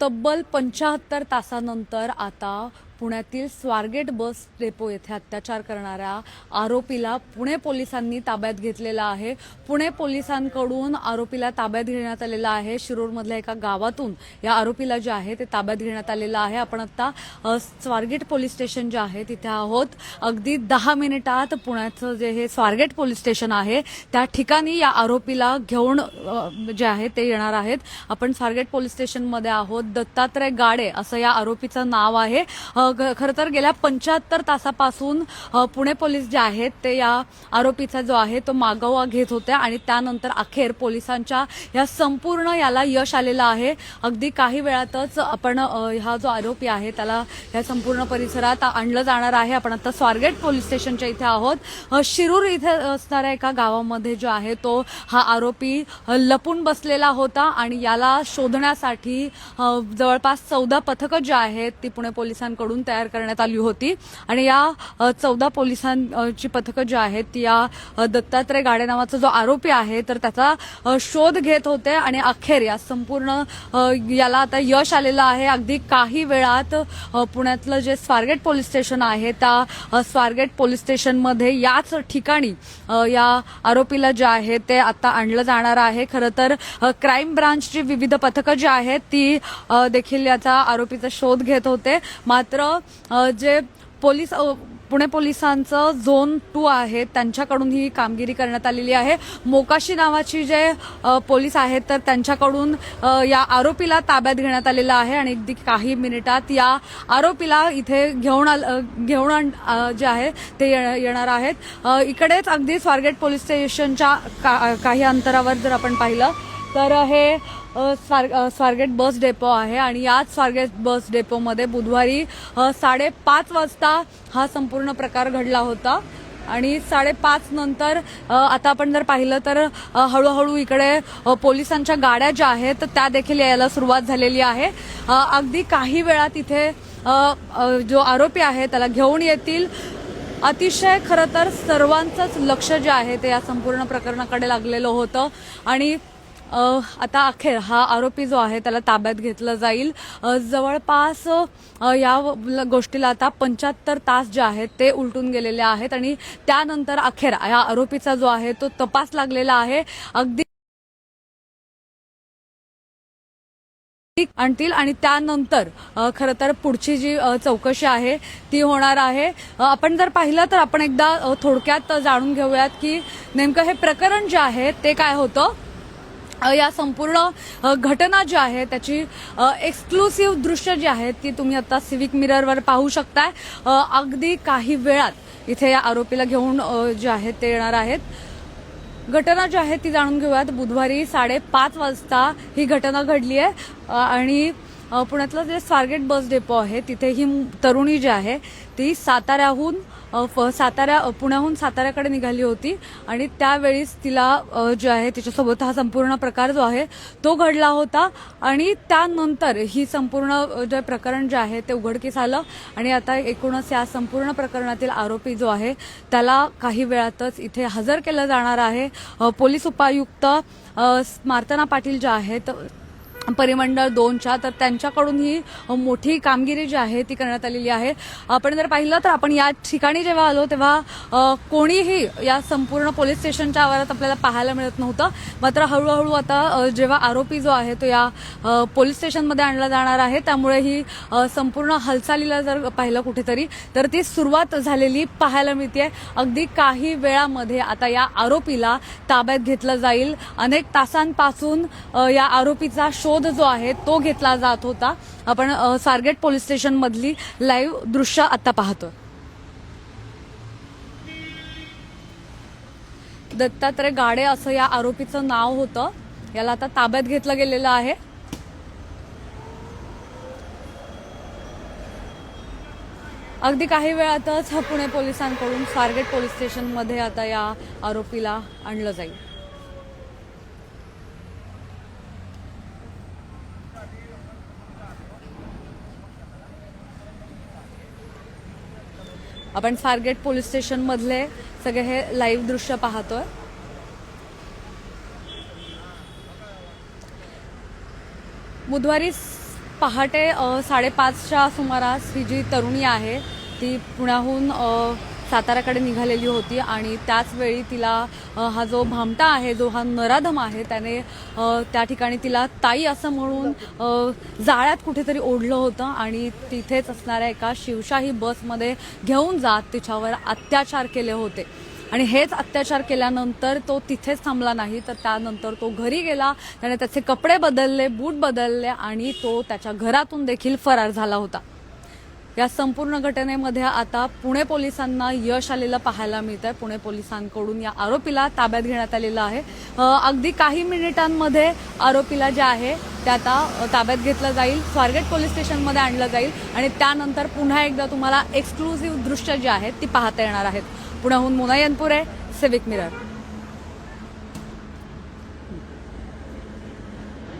तब्बल पंच्याहत्तर तासानंतर आता पुण्यातील स्वारगेट बस डेपो येथे अत्याचार करणाऱ्या आरोपीला पुणे पोलिसांनी ताब्यात घेतलेला आहे. पुणे पोलिसांकडून आरोपीला ताब्यात घेण्यात आलेला आहे. शिरूरमधल्या एका गावातून या आरोपीला जे आहे ते ताब्यात घेण्यात आलेलं आहे. आपण आता स्वारगेट पोलीस स्टेशन जे आहे तिथे आहोत. अगदी दहा मिनिटात पुण्याचं जे हे स्वारगेट पोलीस स्टेशन आहे त्या ठिकाणी या आरोपीला घेऊन जे आहे ते येणार आहेत. आपण स्वारगेट पोलीस स्टेशनमध्ये आहोत. दत्तात्रय गाडे असं या आरोपीचं नाव आहे. खरं तर गेल्या पंच्याहत्तर तासापासून पुणे पोलीस जे आहेत ते या आरोपीचा जो आहे तो मागोवा घेत होते आणि त्यानंतर अखेर पोलिसांच्या या संपूर्ण याला यश आलेलं आहे. अगदी काही वेळातच आपण हा जो आरोपी आहे त्याला या संपूर्ण परिसरात आणलं जाणार आहे. आपण आता स्वारगेट पोलीस स्टेशनच्या इथे आहोत. शिरूर इथे असणाऱ्या एका गावामध्ये जो आहे तो हा आरोपी लपून बसलेला होता आणि याला शोधण्यासाठी जवळपास चौदा पथकं जी आहेत ती पुणे पोलिसांकडून तयार करण्यात आली होती. आणि या चौदा पोलिसांची पथकं जी आहेत या दत्तात्रय गाडे नावाचा जो आरोपी आहे तर त्याचा शोध घेत होते आणि अखेर या संपूर्ण याला आता यश आलेलं आहे. अगदी काही वेळात पुण्यातलं जे स्वारगेट पोलीस स्टेशन आहे त्या स्वारगेट पोलीस स्टेशनमध्ये याच ठिकाणी या आरोपीला जे आहे ते आता आणलं जाणार आहे. खरं तर क्राईम ब्रांचची विविध पथकं जी आहेत ती देखील याचा आरोपीचा शोध घेत होते. मात्र जे पोलीस पुणे पोलिसांचं झोन टू आहे त्यांच्याकडून ही कामगिरी करण्यात आलेली आहे. मोकाशी नावाची जे पोलीस आहेत तर त्यांच्याकडून या आरोपीला ताब्यात घेण्यात आलेलं आहे आणि अगदी काही मिनिटात या आरोपीला इथे घेऊन घेऊन आण- जे आहे ते येणार आहेत. इकडेच अगदी स्वारगेट पोलीस स्टेशनच्या का- काही अंतरावर जर आपण पाहिलं तर हे स्वार स्वारगेट बस डेपो आहे आणि याच स्वारगेट बस डेपोमध्ये बुधवारी साडेपाच वाजता हा संपूर्ण प्रकार घडला होता. आणि साडेपाच नंतर आता आपण जर पाहिलं तर हळूहळू इकडे पोलिसांच्या गाड्या ज्या आहेत त्या देखील यायला सुरुवात झालेली आहे. अगदी काही वेळात इथे जो आरोपी आहे त्याला घेऊन येतील. अतिशय खरं तर सर्वांचंच लक्ष जे आहे ते या संपूर्ण प्रकरणाकडे लागलेलं होतं. आणि आता अखेर हा आरोपी जो आहे त्याला ताब्यात घेतलं जाईल. जवळपास या गोष्टीला आता पंच्याहत्तर तास जे आहेत ते उलटून गेलेले आहेत आणि त्यानंतर अखेर या आरोपीचा जो आहे तो तपास लागलेला आहे. अगदी आणतील आणि त्यानंतर खरं तर पुढची जी चौकशी आहे ती होणार आहे. आपण जर पाहिलं तर आपण एकदा थोडक्यात जाणून घेऊयात की नेमकं हे प्रकरण जे आहे ते काय होतं. या संपूर्ण घटना जी आहे त्याची एक्सक्लुसिव्ह दृश्य जी आहेत ती तुम्ही आता सिविक मिररवर पाहू शकताय. अगदी काही वेळात इथे या आरोपीला घेऊन जे आहेत ते येणार आहेत. घटना जी आहे ती जाणून घेऊयात. बुधवारी साडेपाच वाजता ही घटना घडली आहे. आणि पुण्यातलं जे स्वारगेट बस डेपो आहे तिथे ही तरुणी जी आहे ती साताऱ्याहून सातारा फ- साताऱ्या पुण्याहून साताऱ्याकडे निघाली होती आणि त्यावेळीच तिला जे आहे तिच्यासोबत हा संपूर्ण प्रकार जो आहे तो घडला होता. आणि त्यानंतर ही संपूर्ण जे प्रकरण जे आहे ते उघडकीस आलं. आणि आता एकूणच या संपूर्ण प्रकरणातील आरोपी जो आहे त्याला काही वेळातच इथे हजर केलं जाणार आहे. पोलीस उपायुक्त स्मार्तना पाटील ज्या आहेत परिमंडळ दोनच्या तर त्यांच्याकडून ही मोठी कामगिरी जी आहे ती करण्यात आलेली आहे. आपण जर पाहिलं तर आपण या ठिकाणी जेव्हा आलो तेव्हा कोणीही या संपूर्ण पोलीस स्टेशनच्या आवारात आपल्याला पाहायला मिळत नव्हतं. मात्र हळूहळू आता जेव्हा आरोपी जो आहे तो या पोलीस स्टेशनमध्ये आणला जाणार आहे त्यामुळे ही संपूर्ण हालचालीला जर पाहिलं कुठेतरी तर ती सुरुवात झालेली पाहायला मिळते अगदी काही वेळामध्ये आता या आरोपीला ताब्यात घेतलं जाईल. अनेक तासांपासून या आरोपीचा शोध शोध जो आहे तो घेतला जात होता. आपण सारगेट पोलीस स्टेशन मधली लाईव्ह दृश्य आता पाहतोय. दत्तात्रय गाडे असं या आरोपीचं नाव होतं. याला आता ताब्यात घेतलं गेलेलं आहे. अगदी काही वेळातच पुणे पोलिसांकडून स्वारगेट पोलीस स्टेशनमध्ये आता या आरोपीला आणलं जाईल. आपण फारगेट पोलीस स्टेशन मधले सगळे हे लाईव्ह दृश्य पाहतोय. बुधवारी पहाटे साडेपाचच्या सुमारास ही जी तरुणी आहे ती पुण्याहून साताराकडे साताऱ्याकडे निघालेली होती आणि त्याचवेळी तिला हा जो भामटा आहे जो हा नराधम आहे त्याने त्या ठिकाणी तिला ताई असं म्हणून जाळ्यात कुठेतरी ओढलं होतं आणि तिथेच असणाऱ्या एका शिवशाही बसमध्ये घेऊन जात तिच्यावर अत्याचार केले होते. आणि हेच अत्याचार केल्यानंतर तो तिथेच थांबला नाही तर त्यानंतर तो घरी गेला त्याने त्याचे कपडे बदलले बूट बदलले आणि तो त्याच्या घरातून देखील फरार झाला होता. या संपूर्ण घटनेमध्ये आता पुणे पोलिसांना यश आलेलं पाहायला मिळत आहे पुणे पोलिसांकडून या आरोपीला ताब्यात घेण्यात आलेलं आहे. अगदी काही मिनिटांमध्ये आरोपीला जे आहे ते आता ताब्यात घेतलं जाईल स्वारगेट पोलीस स्टेशनमध्ये आणलं जाईल आणि त्यानंतर पुन्हा एकदा तुम्हाला एक्सक्लुझिव्ह दृश्य जे आहेत ती पाहता येणार आहेत. पुण्याहून मुनायनपुरे सिविक मिरर